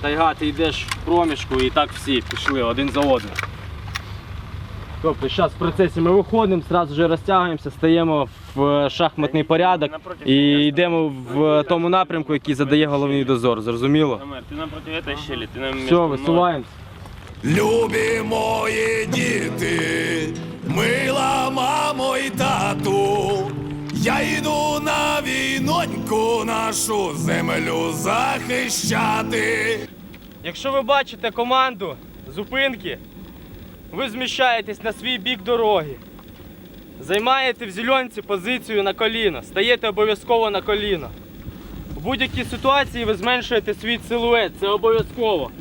тайга, ти йдеш в проміжку і так всі пішли один за одним. Тобто зараз в процесі ми виходимо, одразу вже розтягуємося, стаємо в шахматний порядок і йдемо в тому напрямку, який задає головний дозор. Зрозуміло? Самер, ты напротив этой щели, ты нам Все, висуваємося. Любі мої діти, мила мамо і тату, я йду на війноньку нашу землю захищати. Якщо ви бачите команду зупинки, ви зміщаєтесь на свій бік дороги. Займаєте в зеленці позицію на коліно, стаєте обов'язково на коліно. У будь-якій ситуації ви зменшуєте свій силует, це обов'язково.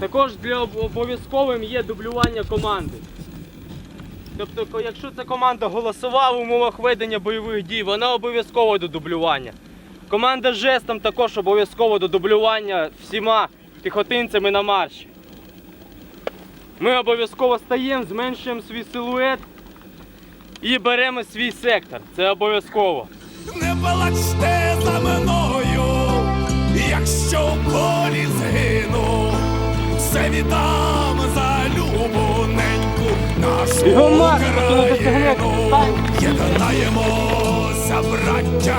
Також для обов'язковим є дублювання команди. Тобто, якщо це команда голосова в умовах ведення бойових дій, вона обов'язково до дублювання. Команда жестом також обов'язково до дублювання всіма піхотинцями на марші. Ми обов'язково стаємо, зменшуємо свій силует і беремо свій сектор. Це обов'язково. Не плачте за мною, якщо в полі згину, все віддам Україну. Єднаємося, браття,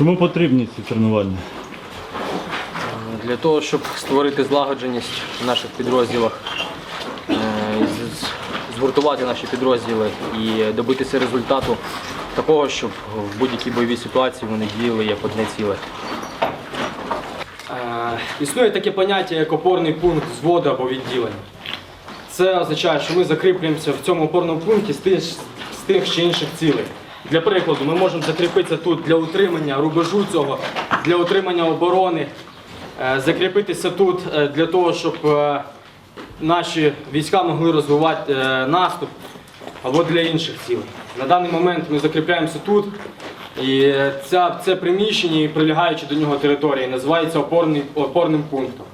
Чому потрібні ці тренування? Для того, щоб створити злагодженість в наших підрозділах, е, згуртувати наші підрозділи і добитися результату такого, щоб в будь-якій бойовій ситуації вони діяли як одне ціле. Е, Існує таке поняття, як опорний пункт зводу або відділення. Це означає, що ми закріплюємося в цьому опорному пункті з тих, з тих чи інших цілей. Для прикладу, ми можемо закріпитися тут для утримання рубежу цього, для утримання оборони, е, закріпитися тут е, для того, щоб е, наші війська могли розвивати наступ або для інших цілей. На даний момент ми закріпляємося тут, і ця, це приміщення і прилягаючи до нього території називається опорний, опорним пунктом.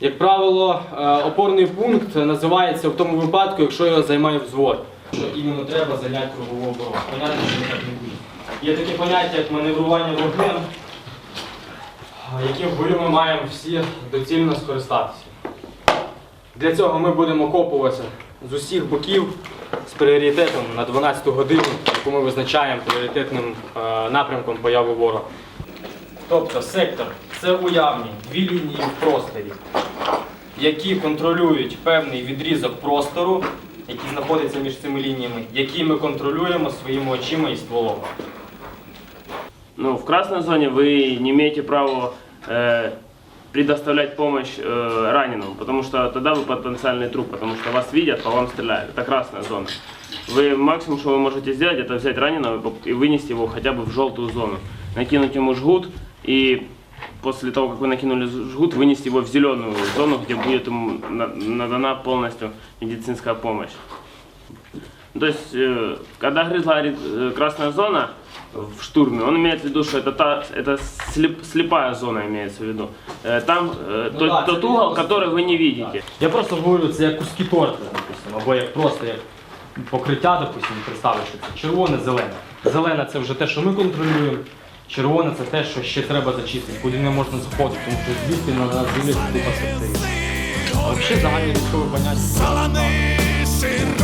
Як правило, опорний пункт називається в тому випадку, якщо його займає взвод. Що іменно треба зайняти кругову оборону. Понятно, що так не буде. Є таке поняття, як маневрування вогнем, яким бою ми маємо всі доцільно скористатися. Для цього ми будемо окопуватися з усіх боків з пріоритетом на 12 годину, яку ми визначаємо пріоритетним е, напрямком появи ворога. Тобто сектор це уявні дві лінії в просторі, які контролюють певний відрізок простору, який знаходиться між цими лініями, який ми контролюємо своїми очима і стволом. Ну, в красной зоне вы не имеете права э, предоставлять помощь э, раненому, потому что тогда вы потенциальный труп, потому что вас видят, по вам стреляют. Это красная зона. Вы максимум, что вы можете сделать, это взять раненого и поп- и вынести его хотя бы в желтую зону, накинуть ему жгут и после того, как вы накинули жгут, вынести его в зеленую зону, где будет ему на- надана полностью медицинская помощь. То есть, э, когда грызла э, красная зона в штурме, он имеет в виду, что это, та, это слеп- слепая зона имеется в виду. Э, Там э, Ну тот, да, тот это угол, видно. который вы не видите. Я просто говорю, це як куски торта, допустимо, або як просто як покриття, допустимо, представити, що це червоне, зелене. Зелене це вже те, що ми контролюємо. Червоне це те, що ще треба зачистити, куди не можна заходити, тому що звідти на нас дивляться купа секторів. А взагалі загальні поняття.